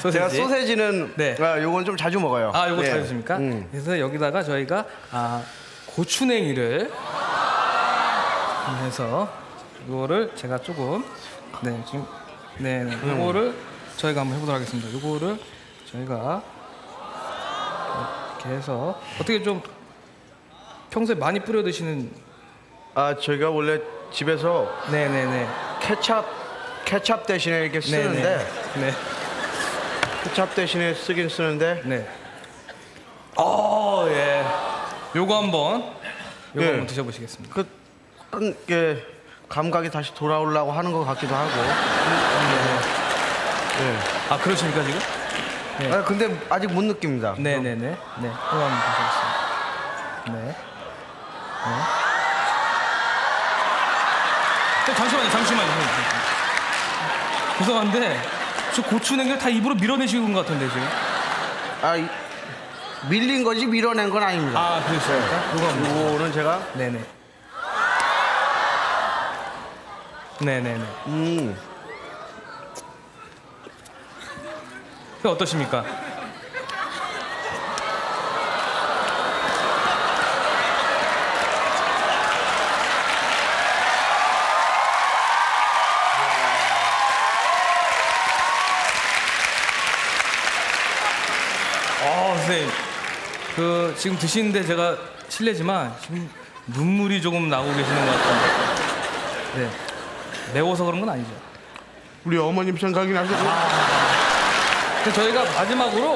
소세지. 제가 소세지는 네. 아, 요건 좀 자주 먹어요. 아, 이거 네. 잘 드십니까? 음. 그래서 여기다가 저희가 아, 고추냉이를 해서 이거를 제가 조금 네 지금 네, 네 음. 이거를 저희가 한번 해보도록 하겠습니다. 이거를 저희가 이렇게 해서 어떻게 좀 평소에 많이 뿌려 드시는 아 저희가 원래 집에서 네네네 케찹 케찹 대신에 이렇게 쓰는데 네. 케찹 대신에 쓰긴 쓰는데 네. 어, 예. 요거 한번 요거 예. 한번 드셔보시겠습니다. 그 이게 감각이 다시 돌아오려고 하는 것 같기도 하고. 네. 아 그러십니까 지금? 네. 아, 근데 아직 못 느낍니다. 네네네. 네. 이거 한번 드셔보겠습니다. 네. 네. 어, 잠시만요, 잠시만요. 죄송한데 저 고추냉이를 다 입으로 밀어내시는 것 같은데 지금. 아 이- 밀린 거지 밀어낸 건 아닙니다. 아 그러십니까? 요거 한번. 요거는 제가 네네. 네네네. 음그 어떠십니까? 어, 선생님. 그 지금 드시는데 제가 실례지만 지금 눈물이 조금 나고 계시는 것 같은데. 네. 매워서 그런 건 아니죠. 우리 어머님 생각이 나서 그래서 저희가 마지막으로